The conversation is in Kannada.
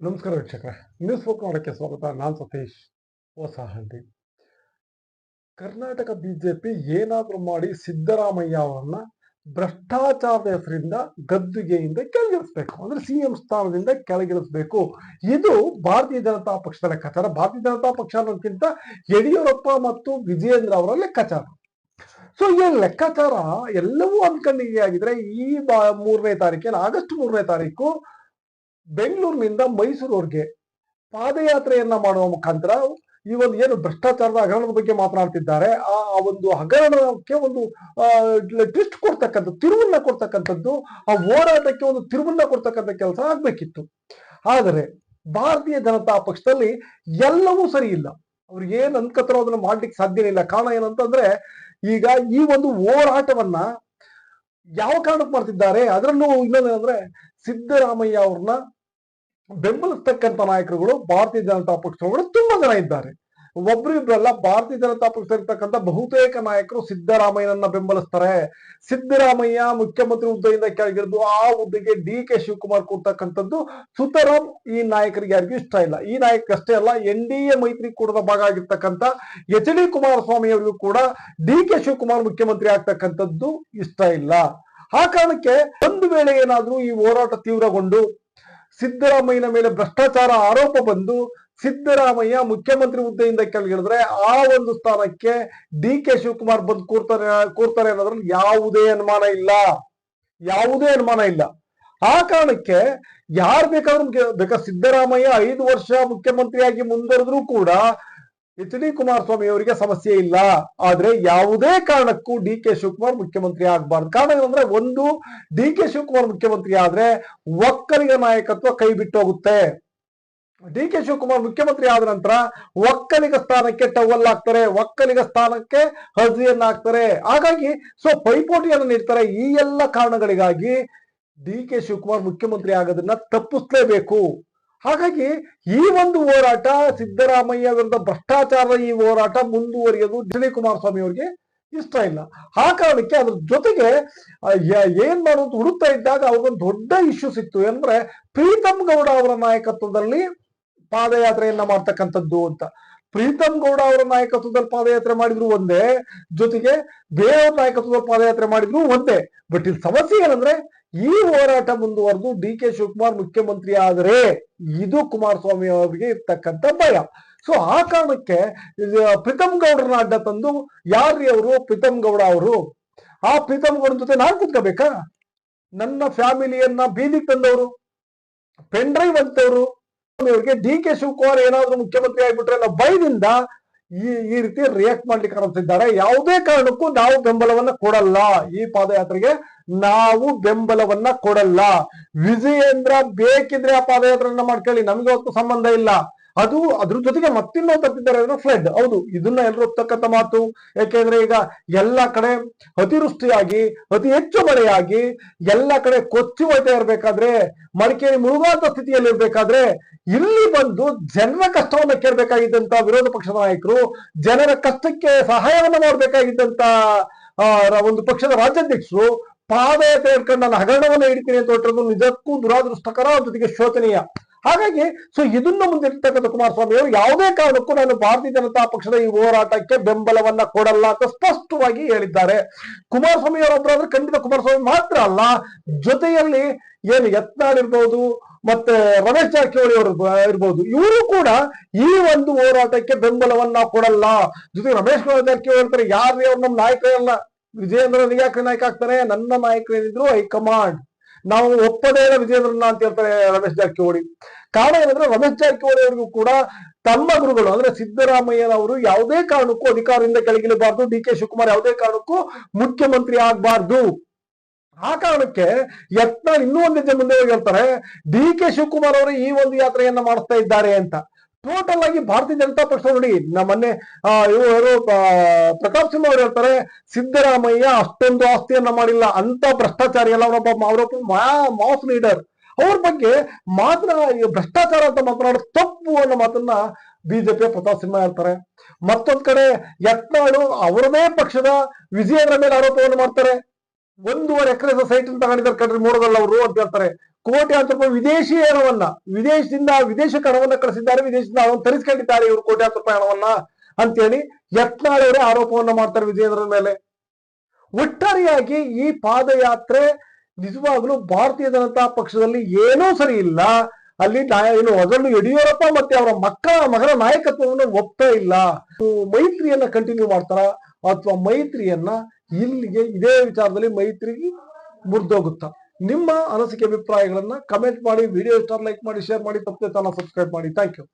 ನಮಸ್ಕಾರ ವೀಕ್ಷಕರ ನ್ಯೂಸ್ ಫೋಕ್ ನೋಡೋಕ್ಕೆ ಸ್ವಾಗತ. ನಾನು ಸತೀಶ್ ಹೊಸಹಳ್ಳಿ. ಕರ್ನಾಟಕ ಬಿಜೆಪಿ ಏನಾದರೂ ಮಾಡಿ ಸಿದ್ದರಾಮಯ್ಯ ಅವರನ್ನ ಭ್ರಷ್ಟಾಚಾರದ ಹೆಸರಿಂದ ಗದ್ದುಗೆಯಿಂದ ಕೆಳಗಿಳಿಸ್ಬೇಕು. ಅಂದ್ರೆ ಸಿಎಂ ಸ್ಥಾನದಿಂದ ಕೆಳಗಿಳಿಸ್ಬೇಕು. ಇದು ಭಾರತೀಯ ಜನತಾ ಪಕ್ಷದ ಲೆಕ್ಕಾಚಾರ ಭಾರತೀಯ ಜನತಾ ಪಕ್ಷ ಅನ್ನೋದಕ್ಕಿಂತ ಯಡಿಯೂರಪ್ಪ ಮತ್ತು ವಿಜಯೇಂದ್ರ ಅವರ ಲೆಕ್ಕಾಚಾರ ಸೊ ಈ ಲೆಕ್ಕಾಚಾರ ಎಲ್ಲವೂ ಅನ್ಕೊಂಡಿಗೆ ಆಗಿದ್ರೆ ಈ ಬಾ ಮೂರನೇ ತಾರೀಕಿನ ಆಗಸ್ಟ್ ಮೂರನೇ ತಾರೀಕು ಬೆಂಗಳೂರಿನಿಂದ ಮೈಸೂರವರೆಗೆ ಪಾದಯಾತ್ರೆಯನ್ನ ಮಾಡುವ ಮುಖಾಂತರ ಈ ಒಂದು ಏನು ಭ್ರಷ್ಟಾಚಾರದ ಹಗರಣದ ಬಗ್ಗೆ ಮಾತನಾಡ್ತಿದ್ದಾರೆ, ಆ ಒಂದು ಹಗರಣಕ್ಕೆ ಒಂದು ಟ್ವಿಸ್ಟ್ ಕೊಡ್ತಕ್ಕಂಥ, ತಿರುವನ್ನ ಕೊಡ್ತಕ್ಕಂಥದ್ದು, ಆ ಹೋರಾಟಕ್ಕೆ ಒಂದು ತಿರುವನ್ನ ಕೊಡ್ತಕ್ಕಂಥ ಕೆಲಸ ಆಗ್ಬೇಕಿತ್ತು. ಆದರೆ ಭಾರತೀಯ ಜನತಾ ಪಕ್ಷದಲ್ಲಿ ಎಲ್ಲವೂ ಸರಿ ಇಲ್ಲ. ಅವ್ರಿಗೆ ಏನ್ ಅನ್ಕತ್ತಾರೋ ಅದನ್ನ ಮಾಡ್ಲಿಕ್ಕೆ ಸಾಧ್ಯನೇ ಇಲ್ಲ. ಕಾರಣ ಏನಂತಂದ್ರೆ, ಈಗ ಈ ಒಂದು ಹೋರಾಟವನ್ನ ಯಾವ ಕಾರಣಕ್ಕೆ ಮಾಡ್ತಿದ್ದಾರೆ? ಅದರಲ್ಲೂ ಇನ್ನೊಂದೇನಂದ್ರೆ ಸಿದ್ದರಾಮಯ್ಯ ಅವ್ರನ್ನ ಬೆಂಬಲಿಸ್ತಕ್ಕಂಥ ನಾಯಕರುಗಳು ಭಾರತೀಯ ಜನತಾ ಪಕ್ಷದೊಳಗಡೆ ತುಂಬಾ ಜನ ಇದ್ದಾರೆ. ಒಬ್ರು ಇಬ್ಬರಲ್ಲ ಭಾರತೀಯ ಜನತಾ ಪಕ್ಷ ಇರ್ತಕ್ಕಂಥ ಬಹುತೇಕ ನಾಯಕರು ಸಿದ್ದರಾಮಯ್ಯನನ್ನ ಬೆಂಬಲಿಸ್ತಾರೆ. ಸಿದ್ದರಾಮಯ್ಯ ಮುಖ್ಯಮಂತ್ರಿ ಹುದ್ದೆಯಿಂದ ಕೆಳಗಿಳಿದು ಆ ಹುದ್ದೆಗೆ ಡಿ ಕೆ ಶಿವಕುಮಾರ್ ಕೊಡ್ತಕ್ಕಂಥದ್ದು ಸುತರಾಮ್ ಈ ನಾಯಕರಿಗೆ ಯಾರಿಗೂ ಇಷ್ಟ ಇಲ್ಲ. ಈ ನಾಯಕ ಅಷ್ಟೇ ಅಲ್ಲ, ಎನ್ ಡಿ ಎ ಮೈತ್ರಿಕೂಟದ ಭಾಗ ಆಗಿರ್ತಕ್ಕಂಥ ಎಚ್ ಡಿ ಕುಮಾರಸ್ವಾಮಿ ಅವರಿಗೂ ಕೂಡ ಡಿ ಕೆ ಶಿವಕುಮಾರ್ ಮುಖ್ಯಮಂತ್ರಿ ಆಗ್ತಕ್ಕಂಥದ್ದು ಇಷ್ಟ ಇಲ್ಲ. ಆ ಕಾರಣಕ್ಕೆ ಒಂದು ವೇಳೆ ಏನಾದ್ರೂ ಈ ಹೋರಾಟ ತೀವ್ರಗೊಂಡು ಸಿದ್ದರಾಮಯ್ಯನ ಮೇಲೆ ಭ್ರಷ್ಟಾಚಾರ ಆರೋಪ ಬಂದು ಸಿದ್ದರಾಮಯ್ಯ ಮುಖ್ಯಮಂತ್ರಿ ಹುದ್ದೆಯಿಂದ ಕೆಳಗಿಳಿದ್ರೆ ಆ ಒಂದು ಸ್ಥಾನಕ್ಕೆ ಡಿ ಕೆ ಶಿವಕುಮಾರ್ ಬಂದು ಕೂರ್ತಾರೆ ಕೂರ್ತಾರೆ ಅನ್ನೋದ್ರಲ್ಲಿ ಯಾವುದೇ ಅನುಮಾನ ಇಲ್ಲ. ಯಾವುದೇ ಅನುಮಾನ ಇಲ್ಲ. ಆ ಕಾರಣಕ್ಕೆ ಯಾರು ಬೇಕಾದ್ರೂ ಬೇಕಾ ಸಿದ್ದರಾಮಯ್ಯ ಐದು ವರ್ಷ ಮುಖ್ಯಮಂತ್ರಿಯಾಗಿ ಮುಂದುವರೆದ್ರೂ ಕೂಡ ಎಚ್ ಡಿ ಕುಮಾರಸ್ವಾಮಿ ಅವರಿಗೆ ಸಮಸ್ಯೆ ಇಲ್ಲ. ಆದ್ರೆ ಯಾವುದೇ ಕಾರಣಕ್ಕೂ ಡಿ ಕೆ ಶಿವಕುಮಾರ್ ಮುಖ್ಯಮಂತ್ರಿ ಆಗಬಾರ್ದು. ಕಾರಣ ಏನಂದ್ರೆ ಒಂದು, ಡಿ ಕೆ ಶಿವಕುಮಾರ್ ಮುಖ್ಯಮಂತ್ರಿ ಆದ್ರೆ ಒಕ್ಕಲಿಗ ನಾಯಕತ್ವ ಕೈ ಬಿಟ್ಟು ಹೋಗುತ್ತೆ. ಡಿ ಕೆ ಶಿವಕುಮಾರ್ ಮುಖ್ಯಮಂತ್ರಿ ಆದ ನಂತರ ಒಕ್ಕಲಿಗ ಸ್ಥಾನಕ್ಕೆ ಟವಲ್ ಹಾಕ್ತಾರೆ, ಒಕ್ಕಲಿಗ ಸ್ಥಾನಕ್ಕೆ ಅರ್ಜಿಯನ್ನು ಹಾಕ್ತಾರೆ. ಹಾಗಾಗಿ ಸೊ ಪೈಪೋಟಿಯನ್ನು ನೀಡ್ತಾರೆ. ಈ ಎಲ್ಲ ಕಾರಣಗಳಿಗಾಗಿ ಡಿ ಕೆ ಶಿವಕುಮಾರ್ ಮುಖ್ಯಮಂತ್ರಿ ಆಗೋದನ್ನ ತಪ್ಪಿಸ್ಲೇಬೇಕು. ಹಾಗಾಗಿ ಈ ಒಂದು ಹೋರಾಟ ಸಿದ್ದರಾಮಯ್ಯ ವಿರುದ್ಧ ಭ್ರಷ್ಟಾಚಾರದ ಈ ಹೋರಾಟ ಮುಂದುವರಿಯೋದು ಡಿ ಕುಮಾರಸ್ವಾಮಿ ಅವರಿಗೆ ಇಷ್ಟ ಇಲ್ಲ. ಆ ಕಾರಣಕ್ಕೆ ಅದ್ರ ಜೊತೆಗೆ ಏನ್ ಮಾಡೋದು ಹುಡುಕ್ತಾ ಇದ್ದಾಗ ಅವ್ರಿಗೊಂದು ದೊಡ್ಡ ಇಶ್ಯೂ ಸಿಕ್ತು ಅಂದ್ರೆ ಪ್ರೀತಮ್ ಗೌಡ ಅವರ ನಾಯಕತ್ವದಲ್ಲಿ ಪಾದಯಾತ್ರೆಯನ್ನ ಮಾಡ್ತಕ್ಕಂಥದ್ದು ಅಂತ. ಪ್ರೀತಮ್ ಗೌಡ ಅವರ ನಾಯಕತ್ವದಲ್ಲಿ ಪಾದಯಾತ್ರೆ ಮಾಡಿದ್ರು ಒಂದೇ, ಜೊತೆಗೆ ಬೇರೆಯವ್ರ ನಾಯಕತ್ವದಲ್ಲಿ ಪಾದಯಾತ್ರೆ ಮಾಡಿದ್ರು ಒಂದೇ. ಬಟ್ ಇಲ್ಲಿ ಸಮಸ್ಯೆ ಏನಂದ್ರೆ ಈ ಹೋರಾಟ ಮುಂದುವರೆದು ಡಿ ಕೆ ಶಿವಕುಮಾರ್ ಮುಖ್ಯಮಂತ್ರಿ ಆದರೆ ಇದು ಕುಮಾರಸ್ವಾಮಿ ಅವರಿಗೆ ಇರ್ತಕ್ಕಂಥ ಭಯ. ಸೊ ಆ ಕಾರಣಕ್ಕೆ ಪ್ರೀತಮ್ ಗೌಡರನ್ನ ಅಡ್ಡ ತಂದು ಯಾರ್ರಿ ಅವರು? ಪ್ರೀತಮ್ ಗೌಡ ಅವರು. ಆ ಪ್ರೀತಮ್ ಗೌಡರ ಜೊತೆ ನಾನು ಕುತ್ಕೋಬೇಕಾ? ನನ್ನ ಫ್ಯಾಮಿಲಿಯನ್ನ ಬೀದಿಗೆ ತಂದವರು, ಪೆನ್ ಡ್ರೈವ್ ಅಂತವ್ರು ಡಿ ಕೆ ಶಿವಕುಮಾರ್ ಏನಾದ್ರು ಮುಖ್ಯಮಂತ್ರಿ ಆಗ್ಬಿಟ್ರೆ ಅನ್ನೋ ಭಯದಿಂದ ಈ ಈ ರೀತಿ ರಿಯಾಕ್ಟ್ ಮಾಡ್ಲಿಕ್ಕೆ ಆರಂಭಿಸಿದ್ದಾರೆ. ಯಾವುದೇ ಕಾರಣಕ್ಕೂ ನಾವು ಬೆಂಬಲವನ್ನ ಕೊಡಲ್ಲ. ಈ ಪಾದಯಾತ್ರೆಗೆ ನಾವು ಬೆಂಬಲವನ್ನ ಕೊಡಲ್ಲ. ವಿಜಯೇಂದ್ರ ಬೇಕಿದ್ರೆ ಆ ಪಾದಯಾತ್ರೆಯನ್ನ ಮಾಡ್ಕೊಳ್ಳಿ. ನಮ್ಗೆ ಅವತ್ತು ಸಂಬಂಧ ಇಲ್ಲ. ಅದು ಅದ್ರ ಜೊತೆಗೆ ಮತ್ತಿನ್ನೂ ತಪ್ಪಿದ್ದಾರೆ ಫ್ಲಡ್ ಹೌದು, ಇದನ್ನ ಎಲ್ಲರೂ ಒಪ್ತಕ್ಕಂಥ ಮಾತು. ಯಾಕೆಂದ್ರೆ ಈಗ ಎಲ್ಲ ಕಡೆ ಅತಿವೃಷ್ಟಿಯಾಗಿ, ಅತಿ ಹೆಚ್ಚು ಮಳೆಯಾಗಿ ಎಲ್ಲ ಕಡೆ ಕೊಚ್ಚಿ ಹೋಯ್ತಾ ಇರ್ಬೇಕಾದ್ರೆ ಮಡಿಕೇರಿ ಮುಳುಗಾದ ಸ್ಥಿತಿಯಲ್ಲಿ ಇರ್ಬೇಕಾದ್ರೆ ಇಲ್ಲಿ ಬಂದು ಜನರ ಕಷ್ಟವನ್ನು ಕೇಳಬೇಕಾಗಿದ್ದಂತ ವಿರೋಧ ಪಕ್ಷದ ನಾಯಕರು, ಜನರ ಕಷ್ಟಕ್ಕೆ ಸಹಾಯವನ್ನ ಮಾಡಬೇಕಾಗಿದ್ದಂತ ಒಂದು ಪಕ್ಷದ ರಾಜ್ಯಾಧ್ಯಕ್ಷರು ಪಾದಯಾತ್ರೆ ಹಿಡ್ಕೊಂಡು ನಾನು ಹಗರಣವನ್ನು ಹಿಡಿತೀನಿ ಅಂತ ಹೊರಟಿರೋದು ನಿಜಕ್ಕೂ ದುರಾದೃಷ್ಟಕರ ಜೊತೆಗೆ ಶೋಚನೀಯ. ಹಾಗಾಗಿ ಸೊ ಇದನ್ನ ಮುಂದಿರ್ತಕ್ಕಂಥ ಕುಮಾರಸ್ವಾಮಿ ಅವರು ಯಾವುದೇ ಕಾರಣಕ್ಕೂ ನಾನು ಭಾರತೀಯ ಜನತಾ ಪಕ್ಷದ ಈ ಹೋರಾಟಕ್ಕೆ ಬೆಂಬಲವನ್ನ ಕೊಡಲ್ಲ ಅಂತ ಸ್ಪಷ್ಟವಾಗಿ ಹೇಳಿದ್ದಾರೆ. ಕುಮಾರಸ್ವಾಮಿ ಅವರೊಬ್ಬರಾದ್ರೆ ಖಂಡಿತ ಕುಮಾರಸ್ವಾಮಿ ಮಾತ್ರ ಅಲ್ಲ, ಜೊತೆಯಲ್ಲಿ ಏನು ಯತ್ನಾಳ್ ಇರ್ಬೋದು, ಮತ್ತೆ ರಮೇಶ್ ಜಾರಕಿಹೊಳಿ ಅವರು ಇರ್ಬೋದು, ಇವರು ಕೂಡ ಈ ಒಂದು ಹೋರಾಟಕ್ಕೆ ಬೆಂಬಲವನ್ನ ಕೊಡಲ್ಲ. ಜೊತೆಗೆ ರಮೇಶ್ ಜಾರಕಿಹೊಳಿ ಹೇಳ್ತಾರೆ ಯಾರೇ ಅವ್ರು ನಮ್ಮ ನಾಯಕರಲ್ಲ ವಿಜಯೇಂದ್ರನಿಗೆ ಯಾಕೆ ನಾಯಕ ಆಗ್ತಾರೆ, ನನ್ನ ನಾಯಕರೇನಿದ್ರು ಹೈಕಮಾಂಡ್. ನಾವು ಒಪ್ಪದೇ ಇಲ್ಲ ವಿಜಯೇಂದ್ರನ ಅಂತ ಹೇಳ್ತಾರೆ ರಮೇಶ್ ಜಾರಕಿಹೊಳಿ. ಕಾರಣ ಏನಂದ್ರೆ ರಮೇಶ್ ಜಾರಕಿಹೊಳಿ ಅವರಿಗೂ ಕೂಡ ತಮ್ಮ ಗುರುಗಳು, ಅಂದ್ರೆ ಸಿದ್ದರಾಮಯ್ಯನವರು ಯಾವುದೇ ಕಾರಣಕ್ಕೂ ಅಧಿಕಾರದಿಂದ ಕೆಳಗಿಳಬಾರ್ದು, ಡಿ ಕೆ ಶಿವಕುಮಾರ್ ಯಾವುದೇ ಕಾರಣಕ್ಕೂ ಮುಖ್ಯಮಂತ್ರಿ ಆಗ್ಬಾರ್ದು. ಆ ಕಾರಣಕ್ಕೆ ಯತ್ನ ಇನ್ನೂ ಒಂದು ಮುಂದೆ ಹೋಗಿ ಹೇಳ್ತಾರೆ, ಡಿ ಕೆ ಶಿವಕುಮಾರ್ ಅವರು ಈ ಒಂದು ಯಾತ್ರೆಯನ್ನ ಮಾಡಿಸ್ತಾ ಇದ್ದಾರೆ ಅಂತ. ಟೋಟಲ್ ಆಗಿ ಭಾರತೀಯ ಜನತಾ ಪಕ್ಷ ನೋಡಿ, ನಮ್ಮನ್ನೇ ಮೊನ್ನೆ ಇವರು ಪ್ರತಾಪ್ ಸಿಂಹ ಅವರು ಹೇಳ್ತಾರೆ, ಸಿದ್ದರಾಮಯ್ಯ ಅಷ್ಟೊಂದು ಆಸ್ತಿಯನ್ನ ಮಾಡಿಲ್ಲ ಅಂತ ಭ್ರಷ್ಟಾಚಾರಿ ಅಲ್ಲ ಅವರೊಬ್ಬ ಅವರೊಬ್ಬ ಮಾಸ್ ಲೀಡರ್. ಅವ್ರ ಬಗ್ಗೆ ಮಾತ್ರ ಭ್ರಷ್ಟಾಚಾರ ಅಂತ ಮಾತನಾಡೋ ತಪ್ಪು ಅನ್ನೋ ಮಾತನ್ನ ಬಿಜೆಪಿಯ ಪ್ರತಾಪ್ ಸಿಂಹ ಹೇಳ್ತಾರೆ. ಮತ್ತೊಂದ್ ಕಡೆ, ಯತ್ನಾಳು ಅವರದೇ ಪಕ್ಷದ ವಿಜಯೇಂದ್ರ ಮೇಲೆ ಆರೋಪವನ್ನು ಮಾಡ್ತಾರೆ. ಒಂದೂವರೆ ಎಕರೆ ಸೊಸೈಟಿ ತಗೊಂಡಿದ್ದಾರೆ ಕಣ್ರಿ ಮೂಡದಲ್ಲ ಅವರು ಅಂತ ಹೇಳ್ತಾರೆ. ಕೋಟ್ಯಾಂತರ ರೂಪಾಯಿ ವಿದೇಶಿ ಹಣವನ್ನ, ವಿದೇಶದಿಂದ ವಿದೇಶ ಹಣವನ್ನ ಕಳಿಸಿದ್ದಾರೆ, ವಿದೇಶದಿಂದ ಹಣವನ್ನು ತರಿಸ್ಕೊಂಡಿದ್ದಾರೆ ಇವರು ಕೋಟ್ಯಾಂತರ ರೂಪಾಯಿ ಹಣವನ್ನ ಅಂತೇಳಿ ಯತ್ನಾಳವರೇ ಆರೋಪವನ್ನ ಮಾಡ್ತಾರೆ ವಿಜೇಂದ್ರನ ಮೇಲೆ. ಒಟ್ಟಾರೆಯಾಗಿ ಈ ಪಾದಯಾತ್ರೆ ನಿಜವಾಗ್ಲೂ ಭಾರತೀಯ ಜನತಾ ಪಕ್ಷದಲ್ಲಿ ಏನೂ ಸರಿ ಇಲ್ಲ. ಅಲ್ಲಿ ಏನು ಅದರಲ್ಲೂ ಯಡಿಯೂರಪ್ಪ ಮತ್ತೆ ಅವರ ಮಕ್ಕಳ, ಮಗನ ನಾಯಕತ್ವವನ್ನು ಒಪ್ತಾ ಇಲ್ಲ. ಮೈತ್ರಿಯನ್ನ ಕಂಟಿನ್ಯೂ ಮಾಡ್ತಾರ? ಅಥವಾ ಮೈತ್ರಿಯನ್ನ ಇಲ್ಲಿಗೆ ಇದೇ ವಿಚಾರದಲ್ಲಿ ಮೈತ್ರಿ ಮುರಿದೋಗುತ್ತಾ? ನಿಮ್ಮ ಅನಿಸಿಕೆ ಅಭಿಪ್ರಾಯಗಳನ್ನ ಕಮೆಂಟ್ ಮಾಡಿ ವಿಡಿಯೋ ಇಷ್ಟ ಲೈಕ್ ಮಾಡಿ ಶೇರ್ ಮಾಡಿ ತಪ್ಪದೆ ಚಾನಲ್ ಸಬ್ಸ್ಕ್ರೈಬ್ ಮಾಡಿ. Thank you